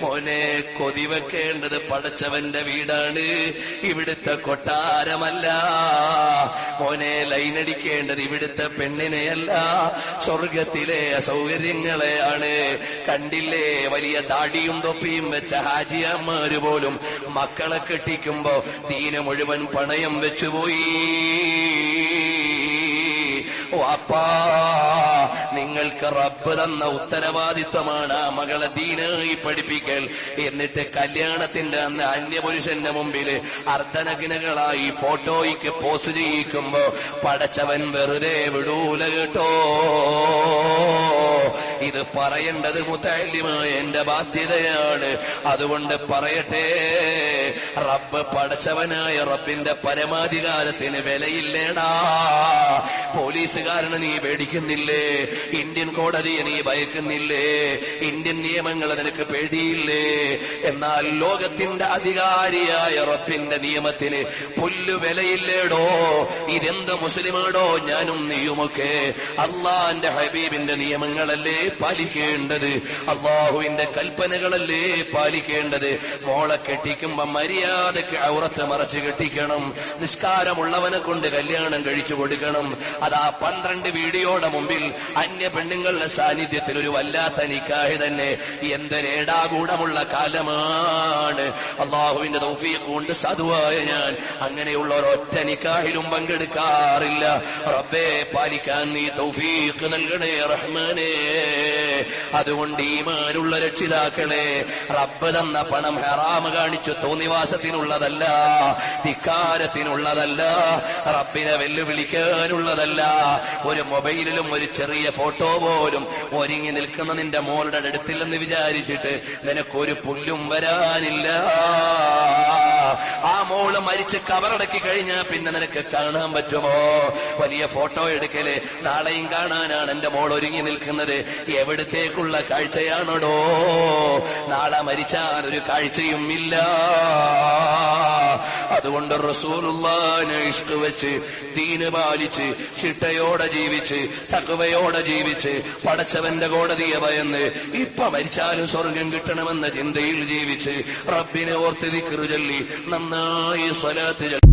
മോനെ കൊതിവെക്കേണ്ടത് പടച്ചവന്റെ വീടാണ്. ഇവിടുത്തെ കൊട്ടാരമല്ല. മോനെ ലൈനടിക്കേണ്ടത് ഇവിടുത്തെ പെണ്ണിനെയല്ല. സ്വർഗത്തിലെ സൗകര്യങ്ങളെയാണ് കണ്ടില്ലേ വലിയ താടിയും തൊപ്പിയും വെച്ച ഹാജിയന്മാര് പോലും മക്കളെ കെട്ടിക്കുമ്പോ ദീന മുഴുവൻ പണയം വെച്ചുപോയി. വാപ്പാ. നിങ്ങൾക്ക് റബ്ബ് തന്ന ഉത്തരവാദിത്വമാണ് ആ മകളെ ദീനായി പഠിപ്പിക്കൽ. എന്നിട്ട് കല്യാണത്തിന്റെ അന്ന് അന്യപുരുഷന്റെ മുമ്പിൽ അർദ്ധനഗ്നകളായി ഫോട്ടോയ്ക്ക് പോസ്റ്റ് ചെയ്യിക്കുമ്പോ പടച്ചവൻ വെറുതെ വിടൂല കേട്ടോ. ഇത് പറയേണ്ടത് മുത്തല്യമായ എന്റെ ബാധ്യതയാണ്. അതുകൊണ്ട് പറയട്ടെ റബ്ബ് പടച്ചവനായ റബ്ബിന്റെ പരമാധികാരത്തിന് വിലയില്ലേടാ. പോലീസുകാരനെ നീ പേടിക്കുന്നില്ലേ? ഇന്ത്യൻ കോടതിയെ നീ ഭയക്കുന്നില്ലേ? ഇന്ത്യൻ നിയമങ്ങൾ നിനക്ക് പേടിയില്ലേ? എന്നാൽ ലോകത്തിന്റെ അധികാരിയായ റബ്ബിന്റെ നിയമത്തിന് പുല്ലു വിലയില്ലേടോ? ഇതെന്ത് മുസ്ലിമാടോ? ഞാനും നീയുമൊക്കെ അള്ളാന്റെ ഹബീബിന്റെ നിയമങ്ങളല്ലേ പാലിക്കേണ്ടത്? അള്ളാഹുവിന്റെ കൽപ്പനകളല്ലേ പാലിക്കേണ്ടത്? മോളെ കെട്ടിക്കുമ്പോ മര്യാദയ്ക്ക് ഔറത്ത് മറച്ചു കെട്ടിക്കണം. നിസ്കാരമുള്ളവനെ കൊണ്ട് കല്യാണം കഴിച്ചു കൊടുക്കണം. അതാ പന്ത്രണ്ട് വീഡിയോയുടെ മുമ്പിൽ അന്യ പെണ്ണുങ്ങളുടെ സാന്നിധ്യത്തിൽ ഒരു വല്ലാത്ത നിക്കാഹ് തന്നെ. എന്തൊരേടാകൂടമുള്ള കാലമാണ്. അള്ളാഹുവിന്റെ തൗഫീഖ് കൊണ്ട് സാധുവായ ഞാൻ. അങ്ങനെയുള്ള ഒരൊറ്റ നിക്കാഹിലും പങ്കെടുക്കാറില്ല. റബ്ബേ പാലിക്കാൻ നീ തൗഫീഖ് നൽകണേ റഹ്മാനേ. അതുകൊണ്ട് ഈമാനുള്ള രക്ഷിതാക്കളെ റബ്ബ് തന്ന പണം ഹറാമ് കാണിച്ചു തോന്നിവാസത്തിനുള്ളതല്ല ധിക്കാരത്തിനുള്ളതല്ല റബ്ബിനെ വെല്ലുവിളിക്കാനുള്ളതല്ല. ഒരു മൊബൈലിലും ഒരു ചെറിയ ഫോട്ടോ പോലും ഒരുങ്ങി നിൽക്കുന്ന നിന്റെ മോളുടെ അടുത്തില്ലെന്ന് വിചാരിച്ചിട്ട് നിനക്കൊരു പുല്ലും വരാനില്ല. ആ മോൾ മരിച്ച് കവറടക്കി കഴിഞ്ഞാ പിന്നെ നിനക്ക് കാണാൻ പറ്റുമോ? വലിയ ഫോട്ടോ എടുക്കൽ നാളെയും കാണാനാണ് എന്റെ മോൾ ഒരുങ്ങി നിൽക്കുന്നത്. എവിടത്തേക്കുള്ള കാഴ്ചയാണോടോ? നാളെ മരിച്ചാൽ ഒരു കാഴ്ചയും ഇല്ല. അതുകൊണ്ട് റസൂലുള്ളാനെ ഇഷ്ക് വെച്ച് ദീന് പാലിച്ച് ചിട്ടയോടെ ജീവിച്ച് തക്കവയോടെ ജീവിച്ച് പടച്ചവന്റെ കോടതിയെ ഭയന്ന് ഇപ്പൊ മരിച്ചാലും സ്വർഗം കിട്ടണമെന്ന ചിന്തയിൽ ജീവിച്ച് റബ്ബിനെ ഓർത്ത് ദിക്റ് ചൊല്ലി നന്നായി സ്വലാത്ത്